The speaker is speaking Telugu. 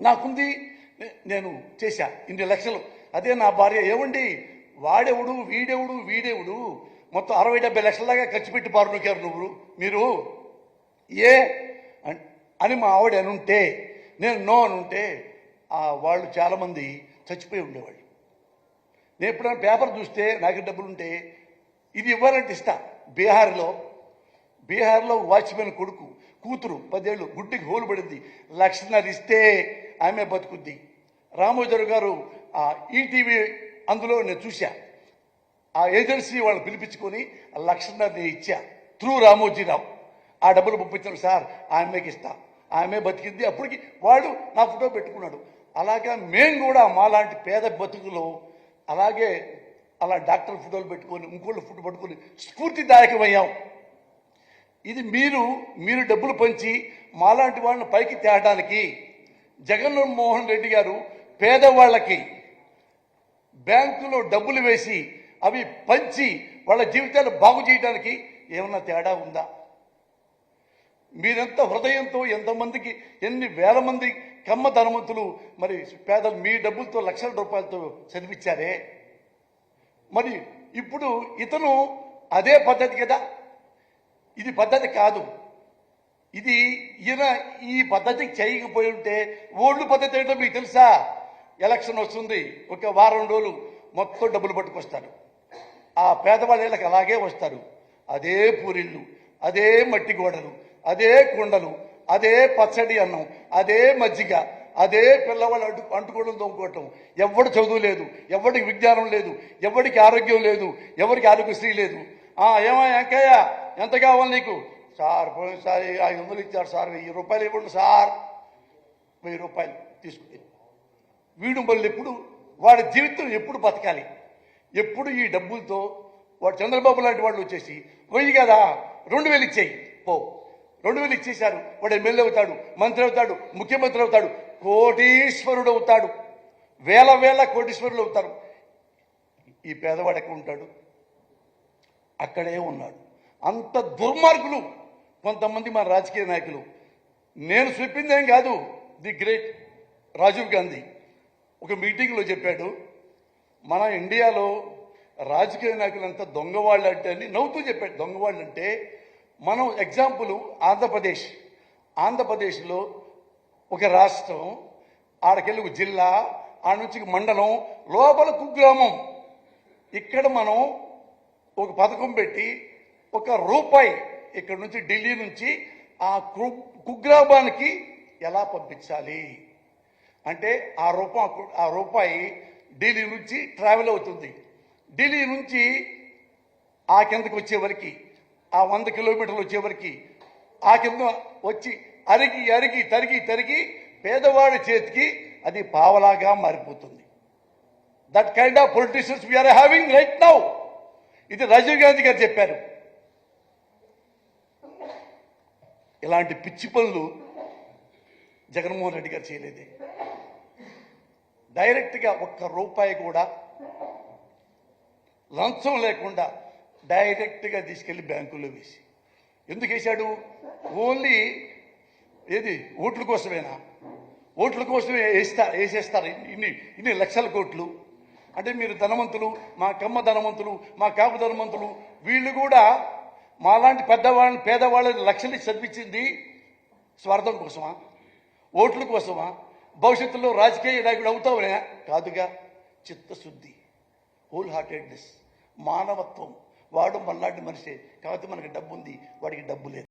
నాకుంది నేను చేశా. ఇన్ని లక్షలు. అదే నా భార్య. ఏమండి వాడెవడు వీడెవడు వీడెవడు? మొత్తం అరవై డెబ్బై లక్షల దాకా ఖర్చు పెట్టి పారు నొక్కారు నువ్వు. మీరు? ఏ? అని మా ఆవిడ అనుంటే నేను నో అనుంటే వాళ్ళు చాలామంది చచ్చిపోయి ఉండేవాళ్ళు. నేను ఎప్పుడైనా పేపర్ చూస్తే నాకు డబ్బులు ఉంటే ఇది ఇవ్వాలంటే ఇస్తా. బీహార్లో బీహార్లో వాచ్మెన్ కొడుకు కూతురు పదేళ్ళు గుడ్డికి హోలు పడింది. లక్షన్నర ఇస్తే ఆమె బతుకుద్ది. రామోజరు గారు ఆ ఈటీవీ అందులో నేను చూశా. ఆ ఏజెన్సీ వాళ్ళు పిలిపించుకొని ఆ లక్షన్నర నేను ఇచ్చా. త్రూ రామోజీరావు. ఆ డబ్బులు పంపించాను సార్ ఆమెకి ఇస్తా. ఆమె బతికింది. అప్పటికి వాడు నా ఫోటో పెట్టుకున్నాడు. అలాగా మేము కూడా మాలాంటి పేద బతుకులో అలాగే అలా డాక్టర్ ఫోటోలు పెట్టుకొని ఇంకోళ్ళు ఫోటో పట్టుకొని స్ఫూర్తిదాయకమయ్యాం. ఇది మీరు మీరు డబ్బులు పంచి మాలాంటి వాళ్ళని పైకి తేడానికి జగన్మోహన్ రెడ్డి గారు పేదవాళ్ళకి బ్యాంకులో డబ్బులు వేసి అవి పంచి వాళ్ళ జీవితాలు బాగు చేయడానికి ఏమన్నా తేడా ఉందా? మీరెంత హృదయంతో ఎంతమందికి ఎన్ని వేల మంది కమ్మ ధనవంతులు మరి పేదలు మీ డబ్బులతో లక్షల రూపాయలతో చదివించారే? మరి ఇప్పుడు ఇతను అదే పద్ధతి కదా? ఇది పద్ధతి కాదు. ఇది ఈయన ఈ పద్ధతి చేయకపోయి ఉంటే ఓళ్ళు పద్ధతి ఏంటో మీకు తెలుసా? ఎలక్షన్ వస్తుంది ఒక వారం రోజులు మొత్తం డబ్బులు పట్టుకొస్తారు. ఆ పేదవాళ్ళ అలాగే వస్తారు. అదే పూరిళ్ళు అదే మట్టి గోడలు అదే కుండలు అదే పచ్చడి అన్నం అదే మజ్జిగ అదే పిల్లవాళ్ళు అంటు అంటుకోవడం తోముకోవటం. ఎవడు చదువు లేదు ఎవడికి విజ్ఞానం లేదు ఎవడికి ఆరోగ్యం లేదు ఎవరికి ఆరోగ్యశ్రీ లేదు. ఆ ఏమా వెంకయ్య ఎంత కావాలి నీకు? సార్ పోయినసారి ఐదు వందలు ఇచ్చారు సార్ వెయ్యి రూపాయలు ఇవ్వండి సార్. వెయ్యి రూపాయలు తీసుకుని. వీడు మళ్ళీ ఎప్పుడు వాడి జీవితం ఎప్పుడు బతకాలి? ఎప్పుడు ఈ డబ్బులతో వాడు చంద్రబాబు లాంటి వాళ్ళు వచ్చేసి వెయ్యి కదా రెండు వేలు ఇచ్చేయి పో. రెండు వేలు ఇచ్చేశారు వాడు ఎమ్మెల్యే అవుతాడు మంత్రి అవుతాడు ముఖ్యమంత్రి అవుతాడు కోటీశ్వరుడు అవుతాడు. వేల వేల కోటీశ్వరులు అవుతారు. ఈ పేదవాడు ఎక్కడ ఉంటాడు? అక్కడే ఉన్నాడు. అంత దుర్మార్గులు కొంతమంది మన రాజకీయ నాయకులు. నేను చెప్పిందేం కాదు ది గ్రేట్ రాజీవ్ గాంధీ. ఒక మీటింగ్లో చెప్పాడు మన ఇండియాలో రాజకీయ నాయకులంతా దొంగవాళ్ళు అంటే అని నవ్వుతూ చెప్పాడు. దొంగవాళ్ళు అంటే మనం ఎగ్జాంపుల్ ఆంధ్రప్రదేశ్. ఆంధ్రప్రదేశ్లో ఒక రాష్ట్రం ఆడకెళ్ళి ఒక జిల్లా ఆడ నుంచి మండలం లోపల కుగ్రామం. ఇక్కడ మనం ఒక పథకం పెట్టి ఒక రూపాయి ఇక్కడ నుంచి ఢిల్లీ నుంచి ఆ కుగ్రామానికి ఎలా పంపించాలి? అంటే ఆ రూపాయి ఆ రూపాయి ఢిల్లీ నుంచి ట్రావెల్ అవుతుంది. ఢిల్లీ నుంచి ఆ కిందకి వచ్చేవరకు ఆ వంద కిలోమీటర్లు వచ్చేవరకు ఆ కింద వచ్చి అరిగి అరిగి తరిగి తరిగి పేదవాడి చేతికి అది పావలాగా మారిపోతుంది. That kind of politicians we are having right now ఇది రాజీవ్ గాంధీ గారు చెప్పారు. ఇలాంటి పిచ్చి పనులు జగన్మోహన్ రెడ్డి గారు చేయలేదే. డైరెక్ట్గా ఒక్క రూపాయి కూడా లంచం లేకుండా డైరెక్ట్గా తీసుకెళ్ళి బ్యాంకులో వేసి. ఎందుకు వేశాడు? ఓన్లీ ఏది? ఓట్ల కోసమేనా? ఓట్ల కోసమే వేస్తా వేసేస్తారు. ఇన్ని ఇన్ని లక్షల కోట్లు. అంటే మీరు ధనవంతులు మా కమ్మ ధనవంతులు మా కాపు ధనవంతులు వీళ్ళు కూడా మాలాంటి పెద్దవాళ్ళని పేదవాళ్ళని లక్షలు చదివించింది స్వార్థం కోసమా? ఓట్ల కోసమా? భవిష్యత్తులో రాజకీయ నాయకుడు అవుతావునే? కాదుగా. చిత్తశుద్ధి. హోల్ హార్టెడ్నెస్ మానవత్వం. వాడు మనలాంటి మనిషే. కాబట్టి మనకి డబ్బు ఉంది వాడికి డబ్బు లేదు.